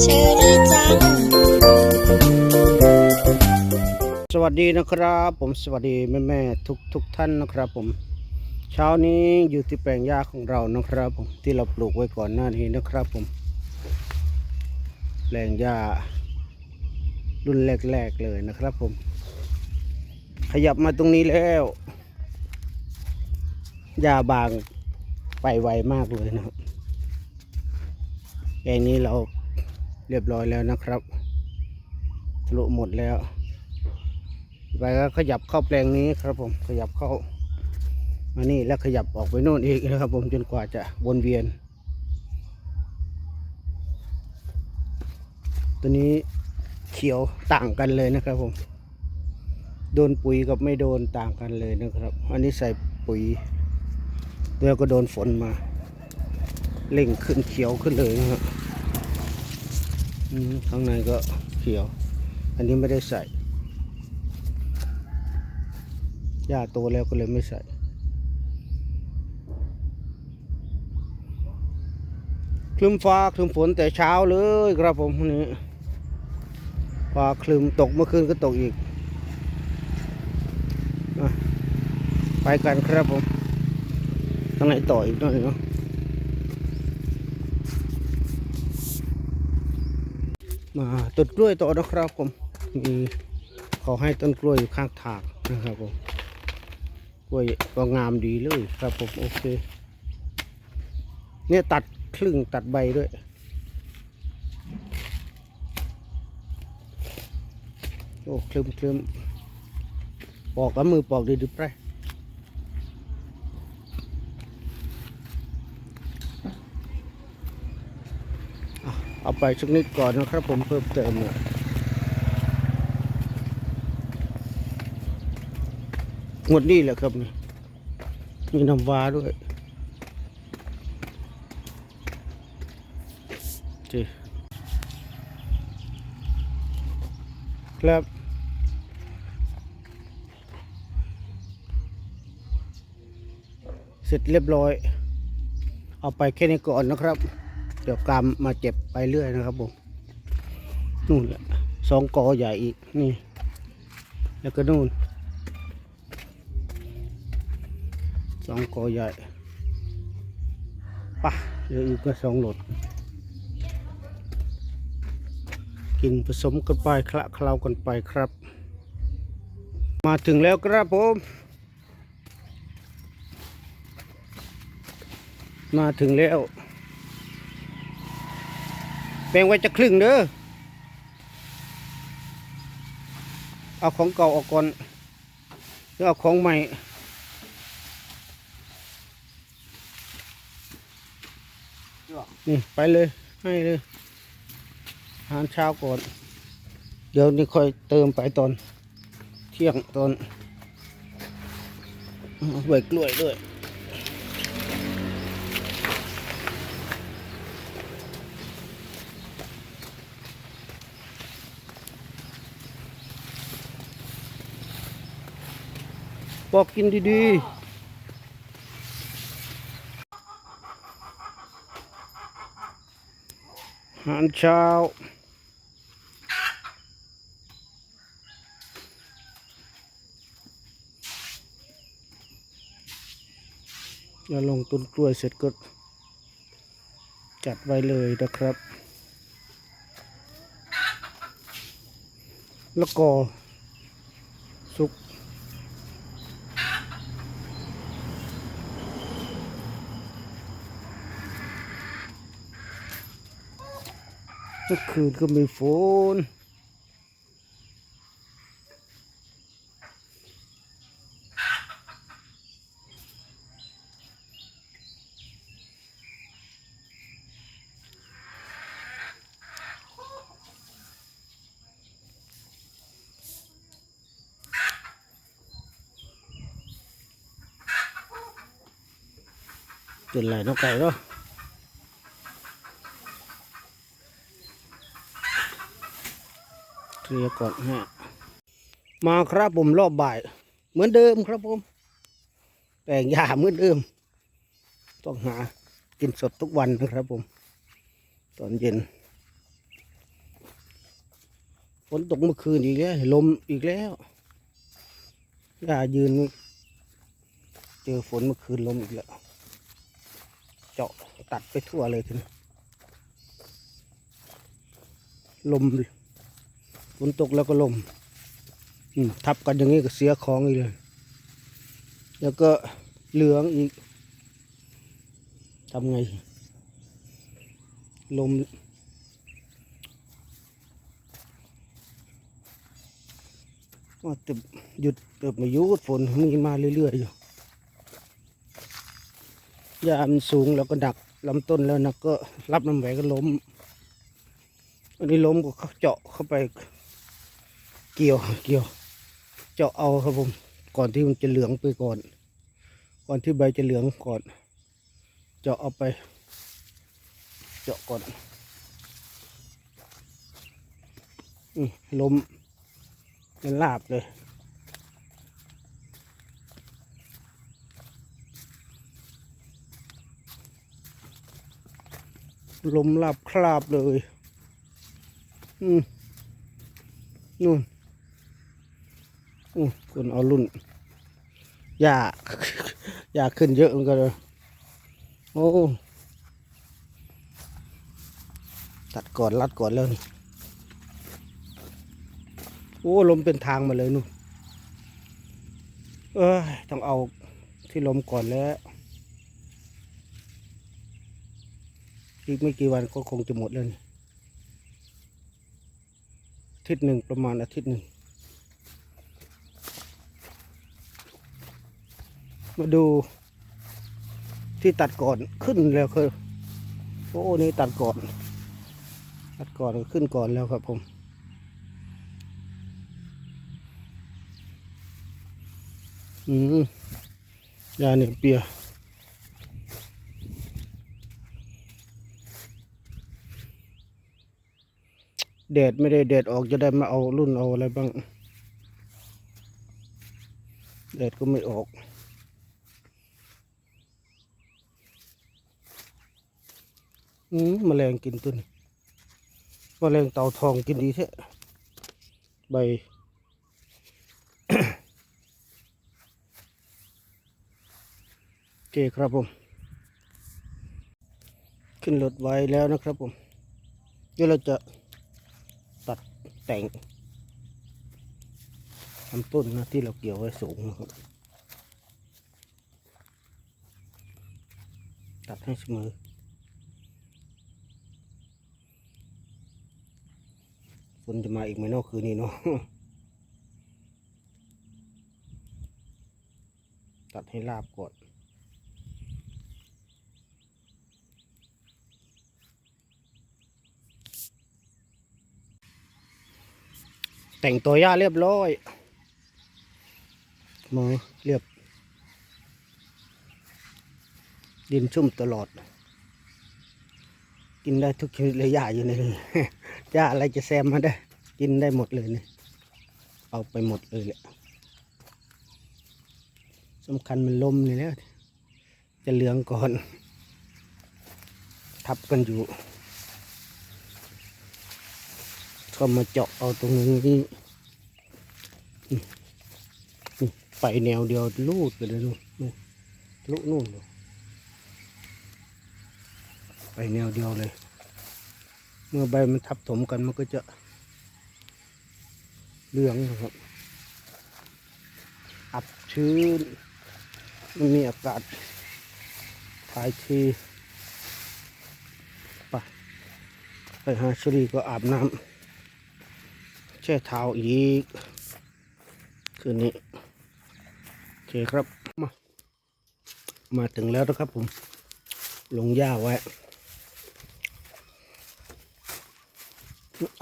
เชอรี่จัง สวัสดีนะครับ ผมสวัสดีแม่แม่ทุกทุกท่านนะครับผม เช้านี้อยู่ที่แปลงหญ้าของเรานะครับผมที่เราปลูกไว้ก่อนหน้านี้นะครับผม แปลงหญ้ารุ่นแรกๆเลยนะครับผม ขยับมาตรงนี้แล้วหญ้าบาง ไปไวมากเลยนะครับแปลงนี้เราเรียบร้อยแล้วนะครับทะลุหมดแล้วไปก็ขยับเข้าแปลงนี้ครับผมขยับเข้ามานี่แล้วขยับออกไปโน่นอีกนะครับ ผมจนกว่าจะวนเวียน ตัวนี้เขียวต่างกันเลยนะครับผมโดนปุ๋ยกับไม่โดนต่างกันเลยนะครับ อันนี้ใส่ปุ๋ย แล้วก็โดนฝนมาเร่งขึ้นเขียวขึ้นเลยนะครับข้างในก็เขียว อันนี้ไม่ได้ใส่หญ้าโตแล้วก็เลยไม่ใส่คลึมฟ้าคลึมฝนแต่เช้าเลยครับผมวันนี้ฟ้าคลึมตกเมื่อคืนก็ตกอีกอไปกันครับผม ทางไหนต่ออีกหน่อยเนาะมาต้นกล้วยต่อนะครับผมมีขอให้ต้นกล้วยอยู่ข้างทางนะครับผมกล้วยก็งามดีเลยครับผมโอเค เนี่ยตัดครึ่งตัดใบด้วยโอ้คลึมคลึมปอกกับมือปอกดีดีไป เอาไปสักนิดก่อนนะครับผมเพิ่มเติมหน่ยงวดนี้แหละครับนี่มีน้ำว้าด้วยจีครับเสร็จเรียบร้อย เอาไปแค่นี้ก่อนนะครับ ดี๋ยวกรรมมาเจ็บไปเรื่อยนะครับผมนู่นแหละสองกอใหญ่อีกนี่ แล้วก็นู่นสองกอใหญ่ปะเหลืออีกก็สองหลด กินผสมกันไปคละเคล้ากันไปครับ มาถึงแล้วครับผมมาถึงแล้ว แบ่งไว้จะครึ่งเด้อ เอาของเก่าออกก่อนแล้วเอาของใหม่ นี่ไปเลย ให้เลยอาหารเช้าก่อน เดี๋ยวนี้ค่อยเติมไปตอน เที่ยงตอนเอาใบกล้วยด้วย บอกกินดีๆอาหารเช้าแล้วลงต้นกล้วยเสร็จก็จัดไว้เลยนะครับ แล้วก็สุก เมื่อคืนก็มีฝนเป็นไรน้องไก่เนาะ เคลียร์ก่อนฮะมาครับผมรอบบ่าย เหมือนเดิมครับผมแปลงยาเหมือนเดิม ต้องหากินสดทุกวันนะครับผม ตอนเย็นฝนตกเมื่อคืนอีกแล้วลมอีกแล้วย่ายืน เจอฝนเมื่อคืนลมอีกแล้ว เจาะตัดไปทั่วเลยทีนี้ลมดิ ฝนตกแล้วก็ลมอืมทับกันอย่างนี้ก็เสียของอีกเลย แล้วก็เหลืองอีกทำไง ลมว่าจะหยุดเกิดมายุดฝนมีมาเรื่อยๆอยู่ยามันสูงแล้วก็ดักลำต้นแล้วนะก็รับน้ำไหวก็ล้ม อันนี้ล้มก็เขาเจาะเข้าไป เกี่ยวเกี่ยวเจาะเอาครับผม ก่อนที่มันจะเหลืองไปก่อน ก่อนที่ใบจะเหลืองก่อน เจาะเอาไป เจาะก่อนอืมล้มเป็นลาบเลยลมลาบคราบเลย อืมนู่น อืมคนเอารุ่นหญ้าหญ้าขึ้นเยอะเหมือนกันเลยโอ้ตัดก่อนรัดก่อนแล้วนี่โอ้ลมเป็นทางมาเลยนู่นเอ้ยต้องเอาที่ลมก่อนแล้วอีกไม่กี่วันก็คงจะหมดแล้วนี่อาทิตย์หนึ่งประมาณอาทิตย์หนึ่ง มาดูที่ตัดก่อนขึ้นแล้วคือโอ้นี่ตัดก่อน ตัดก่อนขึ้นก่อนแล้วครับผม อืมยาเนี่ยเปียแดดไม่ได้แดดออกจะได้มาเอารุ่นเอาอะไรบ้างแดดก็ไม่ออก อืมแมลงกินตัวนี้แมลงเต่าทองกินดีแท้ใบ โอเคครับผม ขึ้นรถไว้แล้วนะครับผม เดี๋ยวเราจะตัดแต่งลำต้นนะที่เราเกี่ยวไว้สูงนะครับตัดให้เสมอ นจะมาอีกไหมนอกคืนนี้เนาะตัดให้ราบก่อนแต่งตัวย่าเรียบร้อยมือเรียบ ดินชุ่มตลอด กินได้ทุกชนิดเลยหญ้าอยู่ในนี้หญ้าอะไรจะแซมมาได้ กินได้หมดเลยเนี่ยเอาไปหมดเลยแหละสำคัญมันลมนี่แล้วจะเหลืองก่อน ทับกันอยู่ก็มาเจาะเอาตรงนี้นี่ไปแนวเดียวลูดไปเลยนู่นนู่นลุนู่นเลยไปแนวเดียวเลย เมื่อใบมันทับถมกันมันก็จะ เหลืองครับ อับชื้นมันมีอากาศถ่ายทีไปไปหาชลีก็อาบน้ำแช่เท้าอีก คืนนี้ โอเคครับ มา มาถึงแล้วนะครับผม ลงหญ้าไว้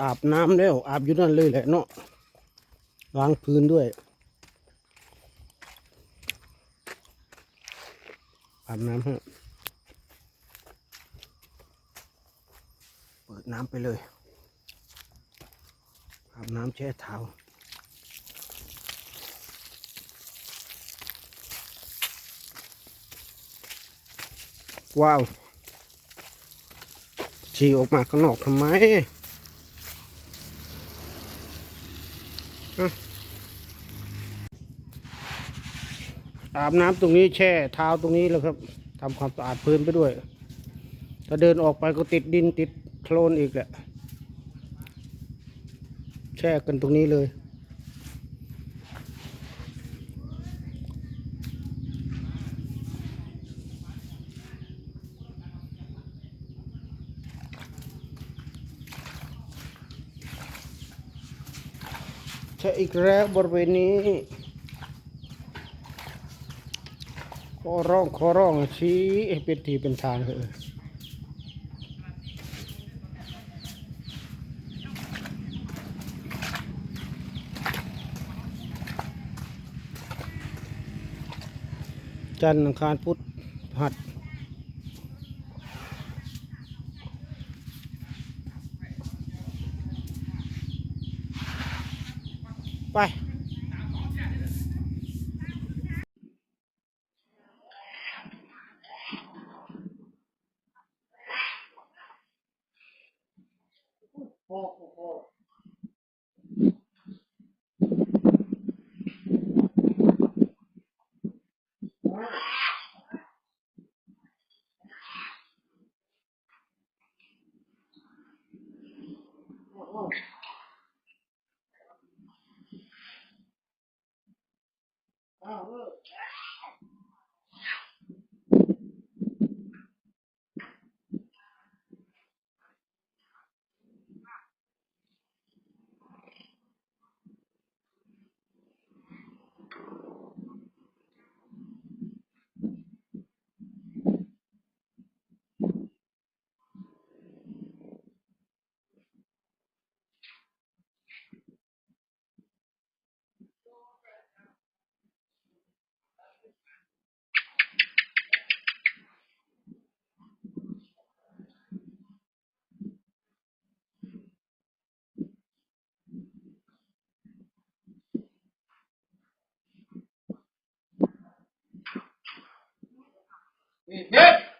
อาบน้ำแล้ว อาบอยู่นั่นเลยแหละเนาะ ล้างพื้นด้วยอาบน้ำฮะเปิดน้ำไปเลยอาบน้ำแช่เท้าว้าวฉี่ออกมาข้างนอกทำไมอะ อาบน้ำตรงนี้แช่เท้าตรงนี้แล้วครับทำความสะอาดพื้นไปด้วย ถ้าเดินออกไปก็ติดดินติดโคลนอีกแหละ แช่กันตรงนี้เลยใช่อีกแล้วบริเวณนี้ ข อร้องขอร้องชี้เป็นทีเป็นทางเถอะจันทร์อังคารพุธพฤหัดไป อ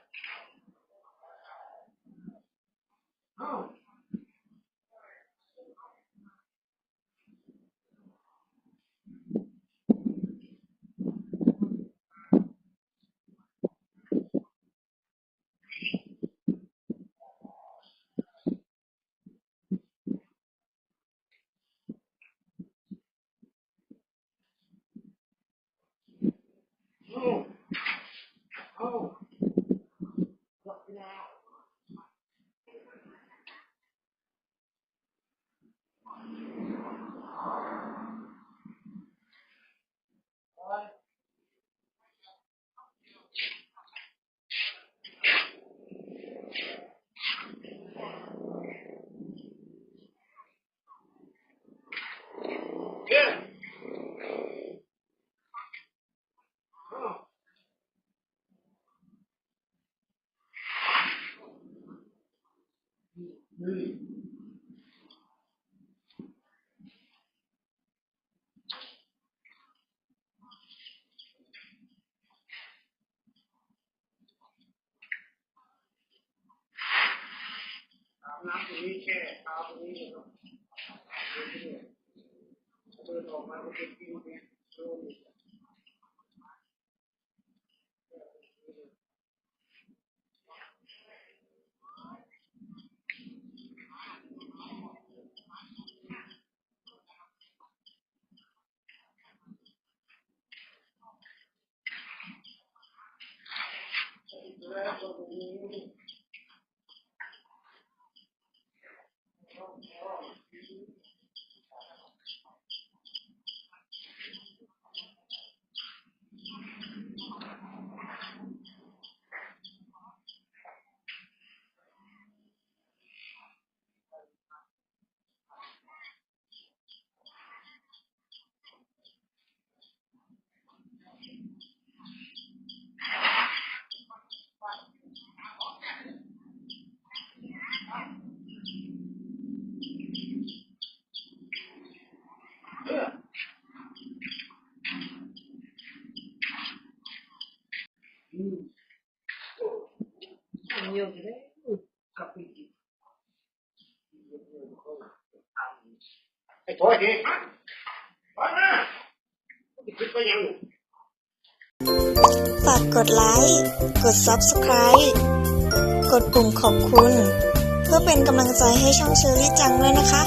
าบน้ำ Right for. ようにね、かっこいい。ไอ้ตัวเด็กมันนะคิดไปยังฝากกดไลค์ กด Subscribe กดปุ่มขอบคุณ เพื่อเป็นกำลังใจให้ช่องเชอรี่จังด้วยนะคะ